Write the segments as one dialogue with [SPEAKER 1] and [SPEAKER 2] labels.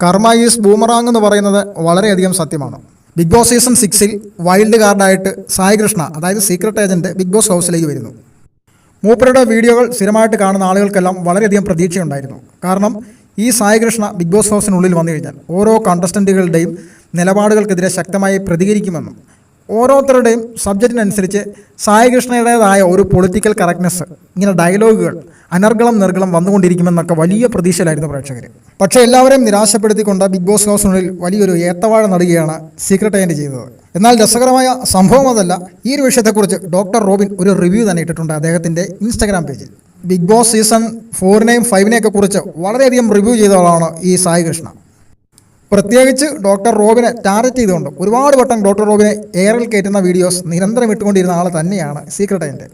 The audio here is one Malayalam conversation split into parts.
[SPEAKER 1] കർമ്മ ഈസ് ബൂമറാങ് എന്ന് പറയുന്നത് വളരെയധികം സത്യമാണ്. ബിഗ് ബോസ് സീസൺ സിക്സിൽ വൈൽഡ് കാർഡായിട്ട് സായി കൃഷ്ണ അതായത് സീക്രട്ട് ഏജന്റ് ബിഗ് ബോസ് ഹൗസിലേക്ക് വരുന്നു. മൂപ്പരുടെ വീഡിയോകൾ സ്ഥിരമായിട്ട് കാണുന്ന ആളുകൾക്കെല്ലാം വളരെയധികം പ്രതീക്ഷയുണ്ടായിരുന്നു. കാരണം ഈ സായി കൃഷ്ണ ബിഗ് ബോസ് ഹൗസിനുള്ളിൽ വന്നു കഴിഞ്ഞാൽ ഓരോ കണ്ടസ്റ്റന്റുകളുടെയും നിലപാടുകൾക്കെതിരെ ശക്തമായി പ്രതികരിക്കുമെന്നും ഓരോരുത്തരുടെയും സബ്ജക്റ്റിനനുസരിച്ച് സായി കൃഷ്ണയുടേതായ ഒരു പൊളിറ്റിക്കൽ കറക്റ്റ്നെസ് ഇങ്ങനെ ഡയലോഗുകൾ അനർഗളം നിർഗളം വന്നുകൊണ്ടിരിക്കുമെന്നൊക്കെ വലിയ പ്രതീക്ഷയിലായിരുന്നു പ്രേക്ഷകർ പക്ഷേ എല്ലാവരെയും നിരാശപ്പെടുത്തിക്കൊണ്ട് ബിഗ് ബോസ് ഹൗസിനുള്ളിൽ വലിയൊരു ഏത്തവാഴ നടുകയാണ് സീക്രട്ട് ഏജന്റ് ചെയ്തത്. എന്നാൽ രസകരമായ സംഭവം അതല്ല ഈ ഒരു വിഷയത്തെക്കുറിച്ച് ഡോക്ടർ റോബിൻ ഒരു റിവ്യൂ തന്നെ ഇട്ടിട്ടുണ്ട് അദ്ദേഹത്തിന്റെ ഇൻസ്റ്റാഗ്രാം പേജിൽ ബിഗ് ബോസ് സീസൺ ഫോറിനെയും ഫൈവിനെയൊക്കെ കുറിച്ച് വളരെയധികം റിവ്യൂ ചെയ്ത ആളാണ് ഈ സായി കൃഷ്ണ പ്രത്യേകിച്ച് ഡോക്ടർ റോബിനെ ടാർഗറ്റ് ചെയ്തുകൊണ്ട് ഒരുപാട് വട്ടം ഡോക്ടർ റോബിനെ എയറിൽ കയറ്റുന്ന വീഡിയോസ് നിരന്തരം ഇട്ടുകൊണ്ടിരുന്ന ആൾ തന്നെയാണ് സീക്രട്ട് ഏജന്റ്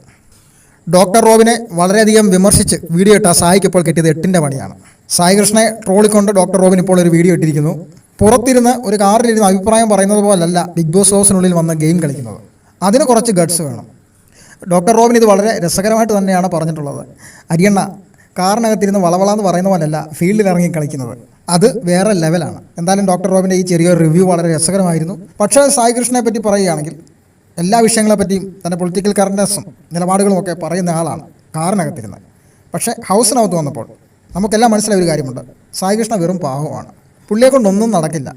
[SPEAKER 1] ഡോക്ടർ റോബിനെ വളരെയധികം വിമർശിച്ച് വീഡിയോ ഇട്ട സായിക്ക് ഇപ്പോൾ കിട്ടിയത് എട്ടിന്റെ പണിയാണ്. സായി കൃഷ്ണനെ ട്രോളിക്കൊണ്ട് ഡോക്ടർ റോബിൻ ഇപ്പോൾ ഒരു വീഡിയോ ഇട്ടിരിക്കുന്നു. പുറത്തിരുന്ന് ഒരു കാറിലിരുന്ന് അഭിപ്രായം പറയുന്നത് പോലല്ല ബിഗ് ബോസ് ഹൗസിനുള്ളിൽ വന്ന് ഗെയിം കളിക്കുന്നത്. അതിന് കുറച്ച് ഗഡ്സ് വേണം. ഡോക്ടർ റോബിൻ ഇത് വളരെ രസകരമായിട്ട് തന്നെയാണ് പറഞ്ഞിട്ടുള്ളത്. അരിയണ്ണ കാറിനകത്തിരുന്ന് വളവളാന്ന് പറയുന്ന പോലല്ല ഫീൽഡിൽ ഇറങ്ങി കളിക്കുന്നത്. അത് വേറെ ലെവലാണ് എന്തായാലും ഡോക്ടർ റോബിന്റെ ഈ ചെറിയൊരു റിവ്യൂ വളരെ രസകരമായിരുന്നു. പക്ഷേ സായി കൃഷ്ണനെ പറ്റി പറയുകയാണെങ്കിൽ എല്ലാ വിഷയങ്ങളെപ്പറ്റിയും തന്റെ പൊളിറ്റിക്കൽ കറന്റസും നിലപാടുകളും ഒക്കെ പറയുന്ന ആളാണ് കാറിനകത്തിരുന്ന് പക്ഷേ ഹൗസിനകത്ത് വന്നപ്പോൾ നമുക്കെല്ലാം മനസ്സിലായ ഒരു കാര്യമുണ്ട്. സായി കൃഷ്ണ വെറും പാവമാണ്. പുള്ളിയെ കൊണ്ടൊന്നും നടക്കില്ല.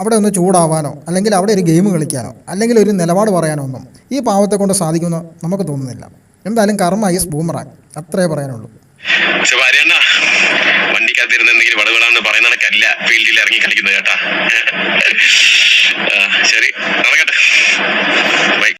[SPEAKER 1] അവിടെ ഒന്ന് ചൂടാവാനോ അല്ലെങ്കിൽ അവിടെ ഒരു ഗെയിം കളിക്കാനോ അല്ലെങ്കിൽ ഒരു നിലപാട് പറയാനോ ഒന്നും ഈ പാവത്തെ കൊണ്ട് സാധിക്കുമെന്ന് നമുക്ക് തോന്നുന്നില്ല. എന്തായാലും കർമ്മ ഈസ് ബൂമറാങ് അത്രേ പറയാനുള്ളൂ.
[SPEAKER 2] വണ്ടിക്കകത്തിരുന്ന് എന്തെങ്കിലും വളവുകളാന്ന് പറയുന്ന കണക്കല്ല. ഫീൽഡിൽ ഇറങ്ങി കളിക്കുന്നത് കേട്ടാ. ശരി.